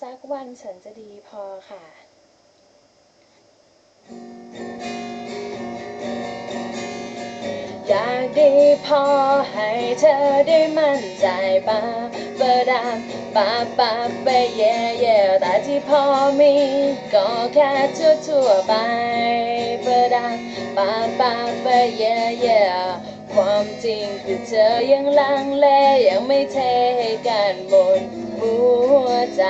สักวันฉันจะดีพอค่ะอยากดีพอให้เธอได้มั่นใจบ้าเบอร์ดามปาปาไปแย่แย่แต่ที่พอมีก็แค่ทั่วทั่วไปเบอร์ดามปาปาไปแย่แย่ ความจริงคือเธอยังลังเลยังไม่เทให้กันบนหัวใจ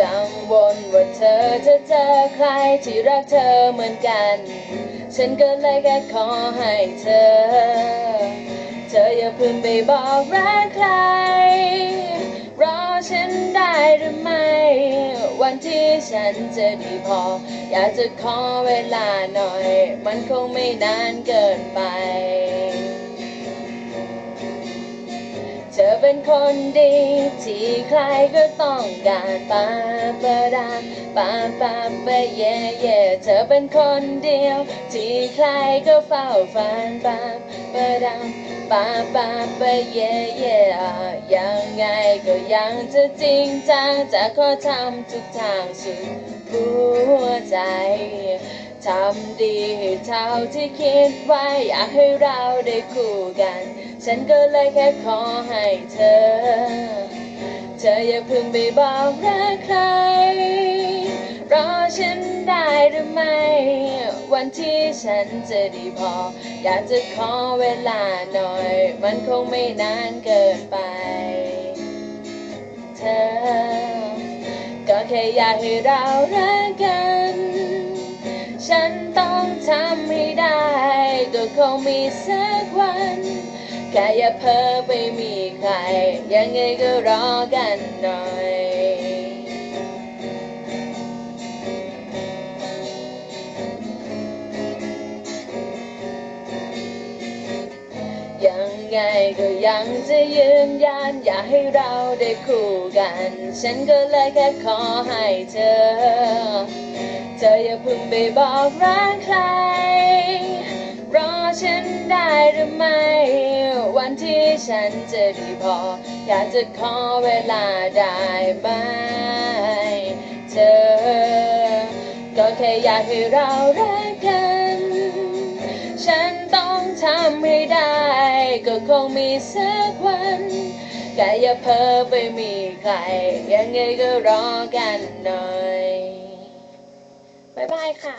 กังวลว่าเธอจะเจอใครที่รักเธอเหมือนกัน ฉันก็เลยแค่ขอให้เธอ เธออย่าเพิ่งไปบอกรักใคร รอฉันได้หรือไม่ วันที่ฉันจะดีพอ อยากจะขอเวลาหน่อย มันคงไม่นานเกินไป เธอเป็นคนดี ที่ใครก็ต้องการปาปาดาปาปาไปเย่เย่เธอเป็นคนเดียว ที่ใครก็เฝ้าฝันปาปาดาปาปาไปเย่เย่ยังไงก็ยังจะจริงจังจะขอทำทุกทางสุดหัวใจำดีให้เท่าที่คิดไว้อยากให้เราได้คู่กัน ฉันก็เลยแค่ขอให้เธอ เธออย่าเพิ่งไปบอกรักใคร รอฉันได้หรือไม่ วันที่ฉันจะดีพอ อยากจะขอเวลาหน่อย มันคงไม่นานเกินไป เธอ ก็แค่อยากให้เรารักกัน ฉันต้องทำให้ได้ก็คงมีสักวันแค่อย่าเพ้อไปมีใคร ยังไงก็รอกันหน่อยยังไงก็ยังจะยืนยัน อยากให้เราได้คู่กัน ฉันก็เลยแค่ขอให้เธอ เพิ่งไปบอกรักใคร รอฉันได้หรือไม่ วันที่ฉันจะดีพอ อยากจะขอเวลาได้ไหมเธอ ก็แค่อยากให้เรารักกัน ฉันต้องทำให้ได้ ก็คงมีสักวันแค่อย่าเพ้อไปมีใคร ยังไงก็รอกันหน่อย บ๊ายบายค่ะ